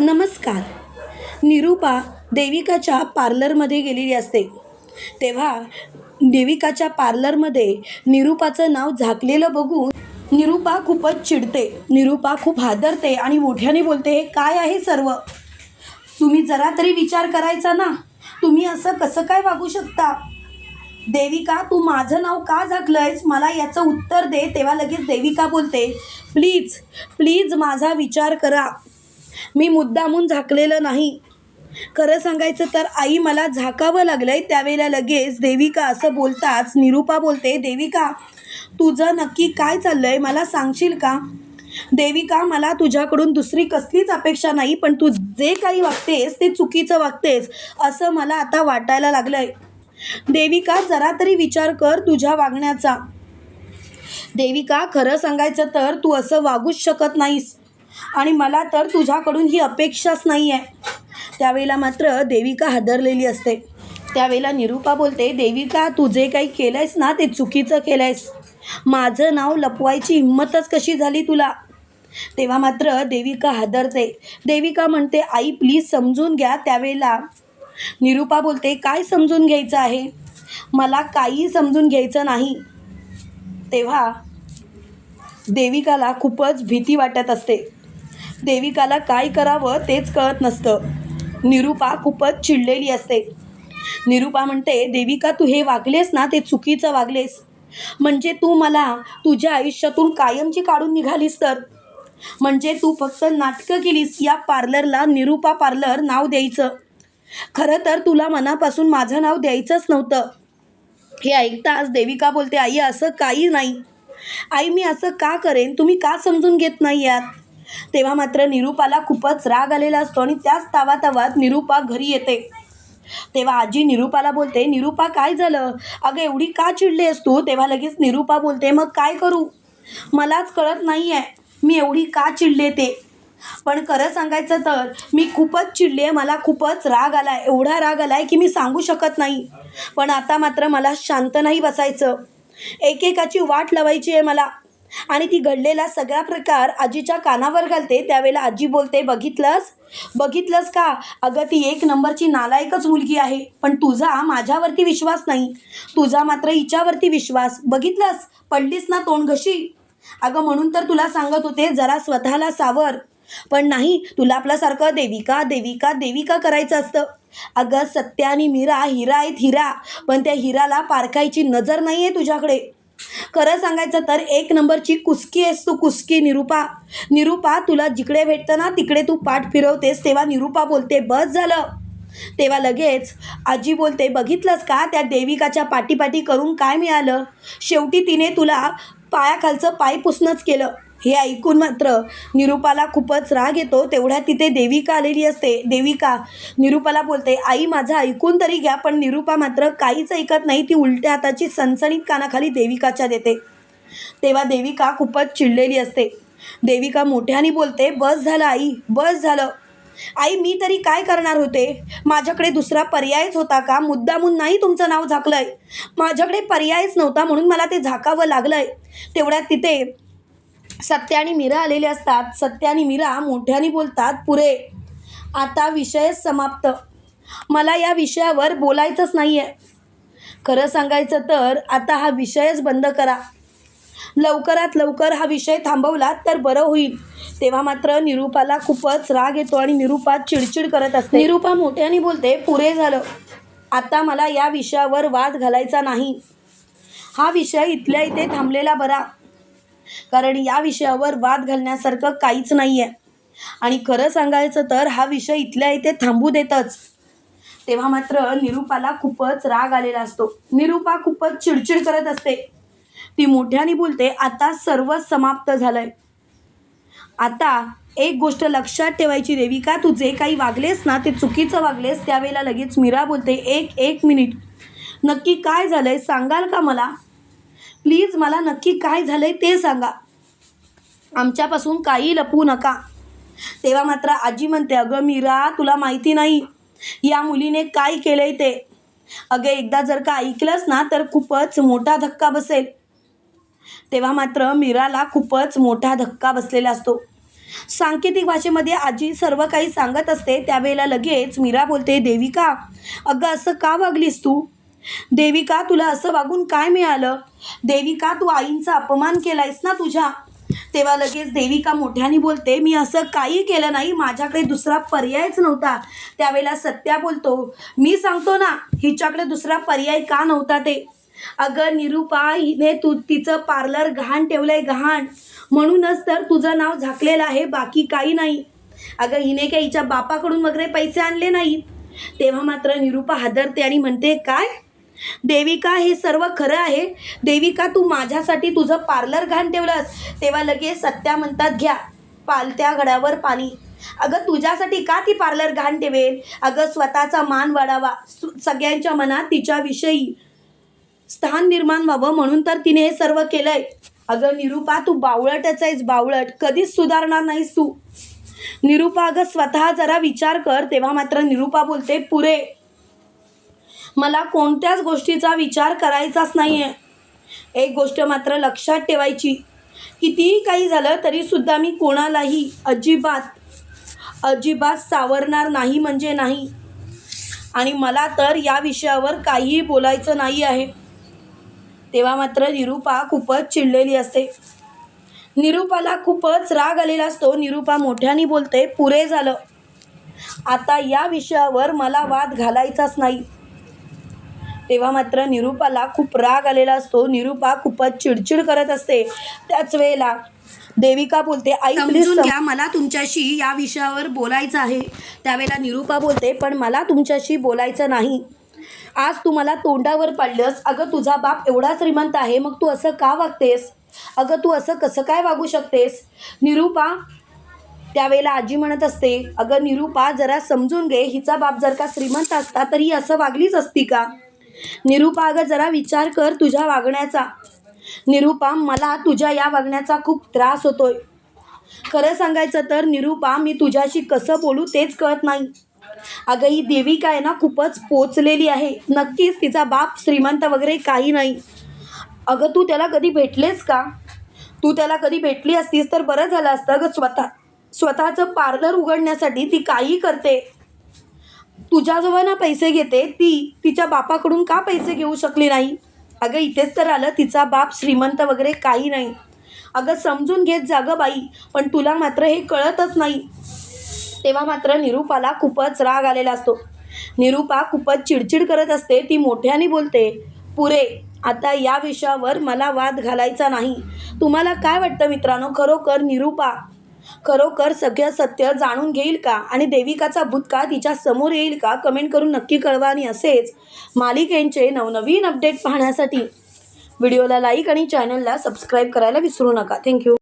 नमस्कार. निरूपा देविकाच्या पार्लरमध्ये गेलेली असते. तेव्हा देविकाच्या पार्लरमध्ये निरूपाचं नाव झाकलेलं बघून निरूपा खूपच चिडते. निरूपा खूप हादरते आणि मोठ्याने बोलते हे काय आहे सर्व? तुम्ही जरा तरी विचार करायचा ना. तुम्ही असं कसं काय वागू शकता? देविका तू माझं नाव का झाकलंयस? मला याचं उत्तर दे. तेव्हा लगेच देविका बोलते प्लीज प्लीज माझा विचार करा. मी मुद्दामून झाकलेलं नाही. खरं सांगायचं तर आई मला झाकावं लागलं आहे त्यावेळेला लगेच देविका असं बोलताच निरूपा बोलते देविका तुझं नक्की काय चाललं आहे मला सांगशील का? देविका मला तुझ्याकडून दुसरी कसलीच अपेक्षा नाही पण तू जे काही वागतेस ते चुकीचं वागतेस असं मला आता वाटायला लागलं आहे देविका जरा तरी विचार कर तुझ्या वागण्याचा. देविका खरं सांगायचं तर तू असं वागूच शकत नाहीस. आणि मला तर तुझ्याकडून ही अपेक्षाच नाही आहे त्यावेळेला मात्र देविका हादरलेली असते. त्यावेळेला निरूपा बोलते देविका तू जे काही केलं आहेस ना ते चुकीचं केलं आहेस माझं नाव लपवायची हिंमतच कशी झाली तुला? तेव्हा मात्र देविका हादरते. देविका म्हणते आई प्लीज समजून घ्या त्यावेळेला. निरूपा बोलते काय समजून घ्यायचं आहे? मला काही समजून घ्यायचं नाही. तेव्हा देविकाला खूपच भीती वाटत असते. देविकाला काय करावं तेच कळत नसतं. निरूपा खूपच चिडलेली असते. निरूपा म्हणते देविका तू हे वागलेस ना ते चुकीचं वागलेस. म्हणजे तू मला तुझ्या आयुष्यातून कायमची काढून निघालीस तर? म्हणजे तू फक्त नाटकं केलीस या पार्लरला निरूपा पार्लर नाव द्यायचं. खरं तर तुला मनापासून माझं नाव द्यायचंच नव्हतं. हे ऐकताच देविका बोलते आई असं काही नाही. आई मी असं का करेन? तुम्ही का समजून घेत नाही यात? तेव्हा मात्र निरूपाला खूपच राग आलेला असतो आणि त्याच तावातावात निरूपा घरी येते. तेव्हा आजी निरूपाला बोलते निरूपा काय झालं? अगं एवढी का चिडली आहेस तू? तेव्हा लगेच निरूपा बोलते मग काय करू? मलाच कळत नाही आहे मी एवढी का चिडले ते? पण खरं सांगायचं तर मी खूपच चिडले आहे मला खूपच राग आला आहे एवढा राग आला आहे की मी सांगू शकत नाही. पण आता मात्र मला शांत नाही बसायचं. एकेकाची वाट लावायची आहे मला. आणि ती घडलेला सगळा प्रकार आजीच्या कानावर घालते. त्यावेळेला आजी बोलते बघितलंस? बघितलंस का? अगं ती एक नंबरची नालायकच मुलगी आहे. पण तुझा माझ्यावरती विश्वास नाही. तुझा मात्र हिच्यावरती विश्वास. बघितलंस? पडलीस ना तोंडघशी अगं म्हणून तर तुला सांगत होते जरा स्वतःला सावर. पण नाही तुला आपल्यासारखं देविका देविका देविका करायचं असतं. अगं सत्या आणि मीरा हिरा आहेत हिरा. पण त्या हिराला पारखायची नजर नाही आहे तुझ्याकडे. खरं सांगायचं तर एक नंबरची कुसकी आहेस तू कुसकी. निरूपा निरूपा तुला जिकडे भेटतं ना तिकडे तू पाठ फिरवतेस तेव्हा निरूपा बोलते बस झालं. तेव्हा लगेच आजी बोलते बघितलंस का त्या देविकाच्या पाठीपाठी करून काय मिळालं? शेवटी तिने तुला पायाखालचं पाय पुसणंच केलं. हे ऐकून मात्र निरूपाला खूपच राग येतो. तेवढ्यात तिथे देविका आलेली असते. देविका निरूपाला बोलते आई माझं ऐकून तरी घ्या पण निरूपा मात्र काहीच ऐकत नाही. ती उलट्या हाताची सणसणीत कानाखाली देविकाच्या देते. तेव्हा देविका खूपच चिडलेली असते. देविका मोठ्याने बोलते बस झालं आई बस झालं. आई मी तरी काय करणार होते? माझ्याकडे दुसरा पर्यायच होता का? मुद्दामून नाही तुमचं नाव झाकलंय. माझ्याकडे पर्यायच नव्हता म्हणून मला ते झाकावं लागलंय. तेवढ्यात तिथे सत्य आणि मीरा आलेले असतात. सत्य आणि मीरा मोठ्याने बोलतात पुरे आता विषय समाप्त. मला या विषयावर बोलायचंच नाही आहे खरं सांगायचं तर आता हा विषयच बंद करा. लवकरात लवकर हा विषय थांबवला तर बरं होईल. तेव्हा मात्र निरूपाला खूपच राग येतो आणि निरूपा चिडचिड करत असते. निरूपा मोठ्याने बोलते पुरे झालं. आता मला या विषयावर वाद घालायचा नाही. हा विषय इथल्या इथे थांबलेला बरा. कारण या विषयावर वाद घालण्यासारखं काहीच नाही आहे आणि खरं सांगायचं तर हा विषय इथल्या इथे थांबू देतच. तेव्हा मात्र निरूपाला खूपच राग आलेला असतो. निरूपा खूपच चिडचिड करत असते. ती मोठ्याने बोलते आता सर्व समाप्त झालंय. आता एक गोष्ट लक्षात ठेवायची देविका तू जे काही वागलेस ना ते चुकीचं वागलेस त्यावेळेला लगेच मीरा बोलते एक एक मिनिट. नक्की काय झालंय सांगाल का मला? प्लीज मला नक्की काय झालंय ते सांगा. आमच्यापासून काही लपवू नका. तेव्हा मात्र आजी म्हणते अगं मीरा तुला माहिती नाही. या मुलीने काय केलंय ते? अगं एकदा जर का ऐकलंस ना तर खूपच मोठा धक्का बसेल. तेव्हा मात्र मीराला खूपच मोठा धक्का बसलेला असतो. सांकेतिक भाषेमध्ये आजी सर्व काही सांगत असते. त्यावेळेला लगेच मीरा बोलते देविका अगं असं का वागलीस तू? देविका तुला असं वागून काय मिळालं? देविका तू आईंचा अपमान केलायस ना तुझ्या? तेव्हा लगेच देविका मोठ्याने बोलते मी असं काही केलं नाही माझ्याकडे दुसरा पर्यायच नव्हता. त्यावेळेला सत्या बोलतो मी सांगतो ना हिच्याकडे दुसरा पर्याय का नव्हता ते? अगं निरुपा हिने तू तिचं पार्लर घाण ठेवलंय घाण म्हणूनच तर तुझं नाव झाकलेलं आहे बाकी काही नाही. अगं हिने काही हिच्या बापाकडून वगैरे पैसे आणले नाही? तेव्हा मात्र निरुपा हादरते आणि म्हणते काय? देविका हे सर्व खरं आहे. देविका तू माझ्यासाठी तुझं पार्लर घाण ठेवलंस. तेव्हा लगेच सत्या म्हणतात घ्या पालत्या घड्यावर पाणी. अगं तुझ्यासाठी का ती पार्लर घाण ठेवेल? अगं स्वतःचा मान वाढावा. सु- सगळ्यांच्या मनात तिच्याविषयी स्थान निर्माण व्हावं म्हणून तर तिने हे सर्व केलंय. अगं निरुपा तू बावळटच आहेस बावळट. कधीच सुधारणार नाहीस तू. निरुपा अगं स्वतः जरा विचार कर. तेव्हा मात्र निरुपा बोलते पुरे मला कोणत्याच गोष्टीचा विचार करायचाच नाही आहे एक गोष्ट मात्र लक्षात ठेवायची. कितीही काही झालं तरीसुद्धा मी कोणालाही अजिबात अजिबात सावरणार नाही म्हणजे नाही. आणि मला तर या विषयावर काहीही बोलायचं नाही आहे. तेव्हा मात्र निरुपा खूपच चिडलेली असते. निरुपाला खूपच राग आलेला असतो. निरुपा मोठ्याने बोलते पुरे झालं. आता या विषयावर मला वाद घालायचाच नाही. तेव्हा मात्र निरुपाला खूप राग आलेला असतो. निरुपा खूपच चिडचिड करत असते. त्याच वेळेला देविका बोलते आई प्लीज समजून घ्या मला तुमच्याशी या विषयावर बोलायचं आहे. त्यावेळेला निरुपा बोलते पण मला तुमच्याशी बोलायचं नाही. आज तू मला तोंडावर पाडलंस. अगं तुझा बाप एवढा श्रीमंत आहे मग तू असं का वागतेस? अगं तू असं कसं काय वागू शकतेस? निरुपा त्यावेळेला आजी म्हणत असते अगं निरुपा जरा समजून घे. हिचा बाप जर का श्रीमंत असता तर ही असं वागलीच असती का? निरुपा अगं जरा विचार कर तुझ्या वागण्याचा. निरुपा मला तुझ्या या वागण्याचा खूप त्रास होतोय. खरं सांगायचं तर निरुपा मी तुझ्याशी कसं बोलू तेच कळत नाही. अगं ही देविका आहे ना खूपच पोचलेली आहे. नक्कीच तिचा बाप श्रीमंत वगैरे काही नाही. अगं तू त्याला कधी भेटलेस का? तू त्याला कधी भेटली असतीस तर बरं झालं असतं अगं स्वतः स्वतःचं पार्लर उघडण्यासाठी ती काही करते. तुझ्याजवळ ना पैसे घेते ती तिच्या बापाकडून का पैसे घेऊ शकली नाही? अगं इथेच तर आलं तिचा बाप श्रीमंत वगैरे काही नाही. अगं समजून घेत जागं बाई पण तुला मात्र हे कळतच नाही. तेव्हा मात्र निरूपाला खूपच राग आलेला असतो. निरूपा खूपच चिडचिड करत असते ती मोठ्याने बोलते पुरे आता या विषयावर मला वाद घालायचा नाही. तुम्हाला काय वाटतं मित्रांनो? खरोखर निरूपा खरोखर सगळं सत्य जाणून घेईल का? आणि देविकाचा भूतकाळ तिच्या समोर येईल का? कमेंट करून नक्की कळवा आणि असेच मालिकेंचे नवनवीन अपडेट पाहण्यासाठी. व्हिडिओला लाईक आणि चॅनलला सबस्क्राईब करायला विसरू नका. थँक्यू